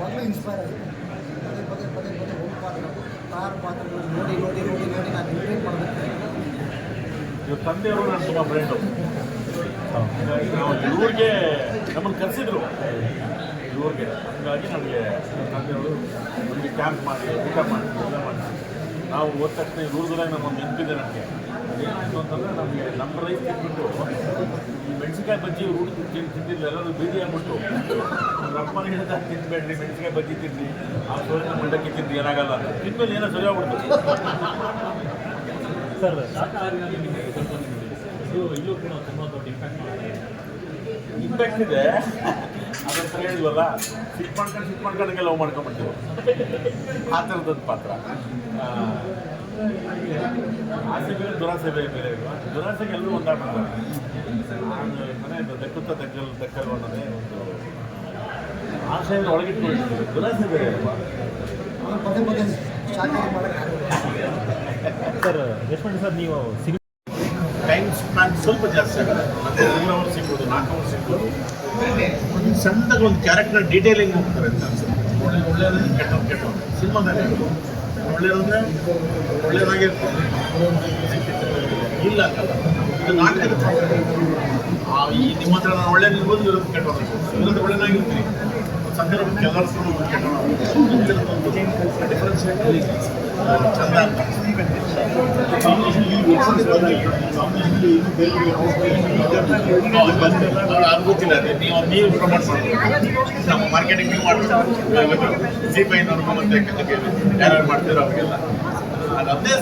ಯಾವಾಗಲೂ ಇನ್ಸ್ಪೈರ್ ಆಗಿದೆ ಪದೇ ಪದೇ ಪದೇ ಪದೇ ಹೋಗಿ ಪಾತ್ರ ತಾರ ಪಾತ್ರಗಳು ನೋಡಿ ನೋಡಿ ನೋಡಿ ನೋಡಿ ನಾನು ಇನ್ವೇಟ್ ಮಾಡಬೇಕು. ತಂದೆಯವರು ನಾನು ತುಂಬ ಫ್ರೆಂಡು ಇವ್ರಿಗೆ ನಮ್ಮನ್ನು ಕರೆಸಿದ್ರು. ಇವ್ರಿಗೆ. ಹಾಗಾಗಿ ನಮಗೆ ತಂದೆಯವರು ನಮಗೆ ಕ್ಯಾಂಪ್ ಮಾಡಿ, ಊಟ ಮಾಡಿ, ಎಲ್ಲ ಮಾಡಿ. ನಾವು ಹೋದ ತಕ್ಷಣ ಇವ್ರದ್ರಾಗ ನಮ್ಮೊಂದು ನೆನಪಿದೆ ನನಗೆ ಏನಾಯಿತು ಅಂತಂದರೆ ನಮಗೆ ನಮ್ಮ ರೈಸ್ ತಿಂದ್ಬಿಟ್ಟು, ಈ ಮೆಣಸಿನ್ಕಾಯಿ ಬಜ್ಜಿ ಊಟ ತಿಂದು ತಿಂದಿಲ್ಲ ಎಲ್ಲರೂ ಬೀದಿ ಆಗ್ಬಿಟ್ಟು ಹೇಳಿದ ತಿನ್ಬೇಡ್ರಿ ಮೆಣಸಿಗೆ ಬಜ್ಜಿ ತಿನ್ನಿ ಆ ಸೋರಿನ ಮಂಡಕ್ಕಿ ತಿಂದು ಏನಾಗಲ್ಲ. ತಿನ್ಮೇಲೆ ಏನೋ ಸರಿ ಆಗ್ಬಿಡ್ತು. ಸರ್ ಇಲ್ಲೂ ಕೂಡ ತುಂಬ ದೊಡ್ಡ ಇಂಪ್ಯಾಕ್ಟ್ ಮಾಡಿದೆ. ಇಂಪ್ಯಾಕ್ಟ್ ಇದೆ. ಅದ್ರ ಸರಿ ಹೇಳಿದ್ವಲ್ಲ ಸಿಟ್ ಮಾಡ್ಕೊಂಡು ಸಿಟ್ ಮಾಡ್ಕೊಂಡಂಗೆ ಲವ್ ಮಾಡ್ಕೊಂಡ್ಬಿಡ್ತೀವಿ. ಆ ಥರದ ಪಾತ್ರ. ಆಸೆ ಬೇರೆ ದುರಾಸೆ ಬೇರೆ ಬೇರೆ ದುರಾಸೆಗೆ ಎಲ್ಲರೂ ಒಂದಾಗ್ಬಿಡ್ತಾರೆ. ನಾನು ಮನೆ ದಕ್ಕುತ್ತ ದಕ್ಕಲ್ ದಕ್ಕಲ್ವ ಅನ್ನೋದೇ ಒಂದು ಆಸೆಯನ್ನು ಒಳಗಿಟ್ಕೊಂಡಿರ್ತೀವಿ ದುರಾಸೆ ಬೇರೆ ಪದೇ ಪದೇ ಸರ್ ಯಶವಂತ್ ಸರ್ ನೀವು ಸಿನಿಮಾ ಟೈಮ್ ಸ್ಪ್ಯಾನ್ ಸ್ವಲ್ಪ ಜಾಸ್ತಿ ಆಗುತ್ತೆ ಮತ್ತೆ ಮೂರು ಅವರ್ ಸಿಗ್ಬೋದು ನಾಲ್ಕು ಅವರ್ ಸಿಗ್ಬೋದು. ಒಂದು ಸಣ್ಣದಾಗ ಒಂದು ಕ್ಯಾರೆಕ್ಟರ್ ಡೀಟೇಲಿಂಗ್ ಹೋಗ್ತಾರೆ ಅಂತ ಅನ್ಸುತ್ತೆ. ಒಳ್ಳೆ ಒಳ್ಳೆಯದು ಕೆಟ್ಟವ್ರು ಕೆಟ್ಟವ್ರು ಸಿನಿಮಾದಲ್ಲಿ ಒಳ್ಳೆಯದಂದ್ರೆ ಒಳ್ಳೆಯದಾಗಿ ಇಲ್ಲ ಇದು ನಾಟಕದ ಈ ನಿಮ್ಮ ಹತ್ರ ನಾನು ಒಳ್ಳೆ ನಿಲ್ಬೋದು ಇರೋದು ಕೆಟ್ಟವ್ರು ಇರೋದು ಒಳ್ಳೆಯದಾಗಿರ್ತೀನಿ ಚಂದ ಅವ್ರು ಗೊತ್ತಿಲ್ಲ ಅದೇ ನೀವು ನೀವು ಪ್ರಮೋಟ್ ಮಾರ್ಕೆಟಿಂಗ್ ನೀವು ಮಾಡ್ತಾರೆ. ಜಿ ಪೈನವ್ರು ಮತ್ತೆ ಯಾರ್ಯಾರು ಮಾಡ್ತೀರೋ ಅವ್ರಿಗೆಲ್ಲ ಅದೇ